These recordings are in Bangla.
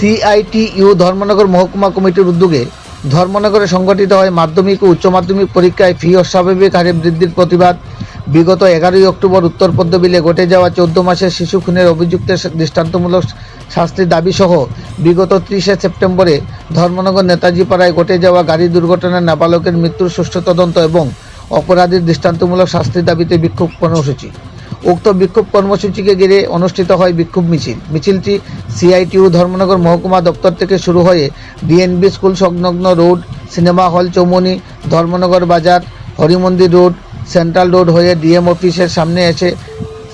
সিআইটিইউ ধর্মনগর মহকুমা কমিটির উদ্যোগে ধর্মনগরে সংগঠিত হয় মাধ্যমিক ও উচ্চ মাধ্যমিক পরীক্ষায় ফি অস্বাভাবিক হারে বৃদ্ধির প্রতিবাদ। বিগত এগারোই অক্টোবর উত্তর পদ্মবিলে ঘটে যাওয়া চোদ্দ মাসের শিশু খুনের অভিযুক্তের দৃষ্টান্তমূলক শাস্তির দাবি সহ বিগত ত্রিশে সেপ্টেম্বরে ধর্মনগর নেতাজি পাড়ায় ঘটে যাওয়া গাড়ি দুর্ঘটনায় নাবালকের মৃত্যুর সুষ্ঠু তদন্ত এবং অপরাধীর দৃষ্টান্তমূলক শাস্তির দাবিতে বিক্ষোভ কর্মসূচি। উক্ত বিক্ষোভ কর্মসূচিকে ঘিরে অনুষ্ঠিত হয় বিক্ষোভ মিছিল। মিছিলটি সিআইটিউ ধর্মনগর মহকুমা দপ্তর থেকে শুরু হয়ে ডিএনবি স্কুল সংলগ্ন road, cinema hall Chaumoni Dharmanagar বাজার, হরিমন্দির রোড, সেন্ট্রাল রোড হয়ে ডিএম অফিসের সামনে এসে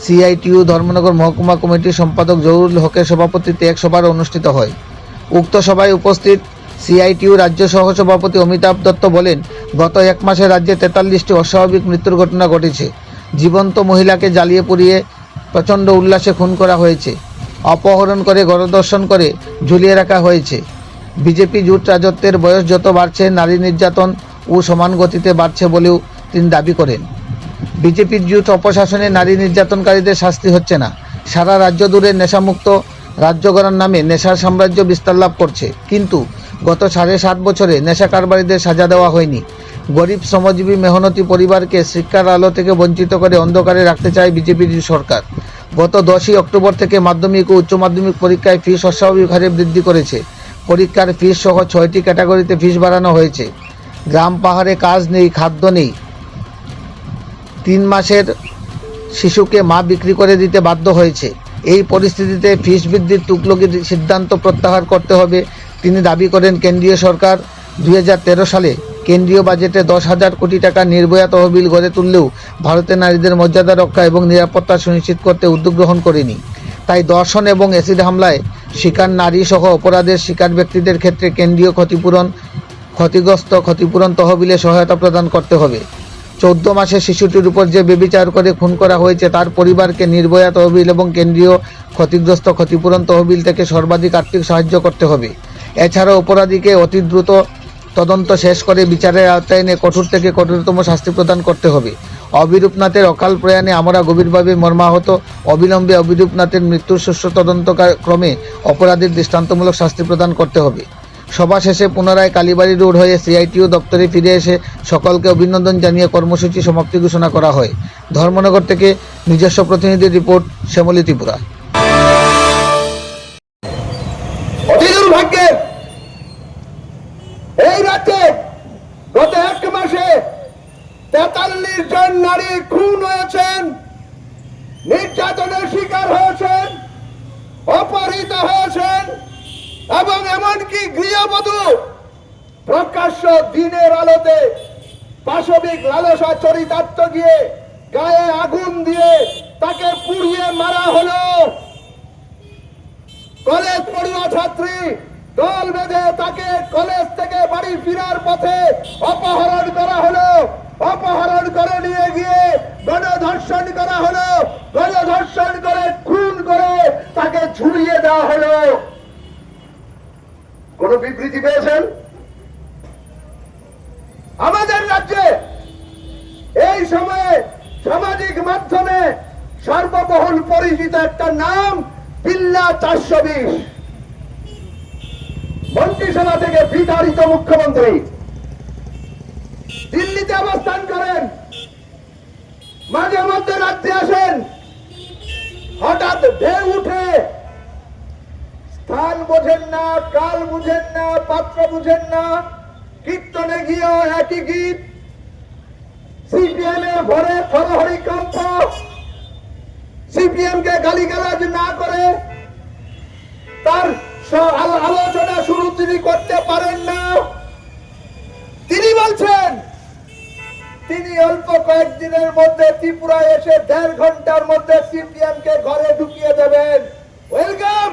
সিআইটিউ ধর্মনগর মহকুমা কমিটির সম্পাদক জহুরুল হকের সভাপতিত্বে এক সভার অনুষ্ঠিত হয়। উক্ত সভায় উপস্থিত সিআইটিউ রাজ্য সহসভাপতি অমিতাভ দত্ত বলেন, গত এক মাসে রাজ্যে তেতাল্লিশটি অস্বাভাবিক মৃত্যুর ঘটনা ঘটেছে। জীবন্ত মহিলাকে জ্বালিয়ে পুড়িয়ে প্রচণ্ড উল্লাসে খুন করা হয়েছে। অপহরণ করে গণদর্শন করে ঝুলিয়ে রাখা হয়েছে। বিজেপি জোট রাজত্বের বয়স যত বাড়ছে, নারী নির্যাতন ও সমান গতিতে বাড়ছে বলেও তিনি দাবি করেন। বিজেপির জোট অপশাসনে নারী নির্যাতনকারীদের শাস্তি হচ্ছে না। সারা রাজ্য জুড়ে নেশামুক্ত রাজ্য গড়ার নামে নেশার সাম্রাজ্য বিস্তার লাভ করছে। কিন্তু গত সাড়ে সাত বছরে নেশা কারবারিদের সাজা দেওয়া হয়নি। গরিব শ্রমজীবী মেহনতি পরিবারকে শিক্ষার আলো থেকে বঞ্চিত করে অন্ধকারে রাখতে চায় বিজেপির সরকার। গত দশই অক্টোবর থেকে মাধ্যমিক ও উচ্চ মাধ্যমিক পরীক্ষায় ফিস অস্বাভাবিক হারে বৃদ্ধি করেছে। পরীক্ষার ফিস সহ ছয়টি ক্যাটাগরিতে ফিস বাড়ানো হয়েছে। গ্রাম পাহাড়ে কাজ নেই, খাদ্য নেই। তিন মাসের শিশুকে মা বিক্রি করে দিতে বাধ্য হয়েছে। এই পরিস্থিতিতে ফিস বৃদ্ধির তুকলকির সিদ্ধান্ত প্রত্যাহার করতে হবে। তিনি দাবি করেন, কেন্দ্রীয় সরকার দুই হাজার তেরো সালে কেন্দ্রীয় বাজেটে দশ হাজার কোটি টাকা নির্ভয়া তহবিল গড়ে তুললেও ভারতের নারীদের মর্যাদা রক্ষা এবং নিরাপত্তা সুনিশ্চিত করতে উদ্যোগ গ্রহণ করেনি। তাই দর্শন এবং অ্যাসিড হামলায় শিকার নারী সহ অপরাধের শিকার ব্যক্তিদের ক্ষেত্রে কেন্দ্রীয় ক্ষতিপূরণ, ক্ষতিগ্রস্ত ক্ষতিপূরণ তহবিলে সহায়তা প্রদান করতে হবে। চোদ্দ মাসে শিশুটির উপর যে বেবিচার করে খুন করা হয়েছে, তার পরিবারকে নির্ভয়া তহবিল এবং কেন্দ্রীয় ক্ষতিগ্রস্ত ক্ষতিপূরণ তহবিল থেকে সর্বাধিক আর্থিক সাহায্য করতে হবে। এছাড়া অপরাধীকে অতি দ্রুত তদন্ত শেষ করে বিচারের আওতায় এনে কঠোর থেকে কঠোরতম শাস্তি প্রদান করতে হবে। অবিরূপনাথের অকাল প্রয়াণে আমরা গভীরভাবে মর্মাহত। অবিলম্বে অবিরূপনাথের মৃত্যুর সুষ্ঠু তদন্ত ক্রমে অপরাধীর দৃষ্টান্তমূলক শাস্তি প্রদান করতে হবে। সভা শেষে পুনরায় কালীবাড়ি রোড হয়ে সিআইটিও দপ্তরে ফিরে এসে সকলকে অভিনন্দন জানিয়ে কর্মসূচি সমাপ্তি ঘোষণা করা হয়। ধর্মনগর থেকে নিজস্ব প্রতিনিধির রিপোর্ট, শ্যামলী ত্রিপুরা। নারী খুন হয়েছেন, নির্যাতনের শিকার হয়েছেন, অপহৃত হয়েছেন, এবং এমনকি গৃহবধূ প্রকাশ্য দিনের আলোতে পাশবিক লালসা চরিতার্থ গিয়ে গায়ে আগুন দিয়ে তাকে পুড়িয়ে মারা হলো। কলেজ পড়ুয়া ছাত্রী দল বেঁধে তাকে কলেজ থেকে বাড়ি ফেরার পথে অপহরণ করা হলো অপহরণ করে নিয়ে গিয়ে গণধর্ষণ করা হলো গণধর্ষণ করে, খুন করে তাকে ঝুলিয়ে দেওয়া হলো। কোন বিবৃতি পেয়েছেন? আমাদের রাজ্যে এই সময়ে সামাজিক মাধ্যমে সর্ববহুল পরিচিত একটা নাম, বিল্লা চারশো বিশ। মন্ত্রিসভা থেকে বিতাড়িত মুখ্যমন্ত্রী। দিল্লিতে অবস্থান করেন। মাঝে মধ্যে রাজ্যে আসেন। হঠাৎ ঢেউ উঠে। স্থান বোঝেন না, কাল বুঝেন না, পাত্র বুঝেন না। কীর্তনে গিয়েও একই গীত। সিপিএম ভরে থরহরি কম্প। সিপিএম কে গালিগালাজ না করে। তার আলোচনা শুরু তিনি করতে পারেন না। কয়েকদিনের মধ্যে ত্রিপুরায় এসে দেড় ঘণ্টার মধ্যে সিপিএম কে ঘরে ঢুকিয়ে দেবেন। ওয়েলকাম!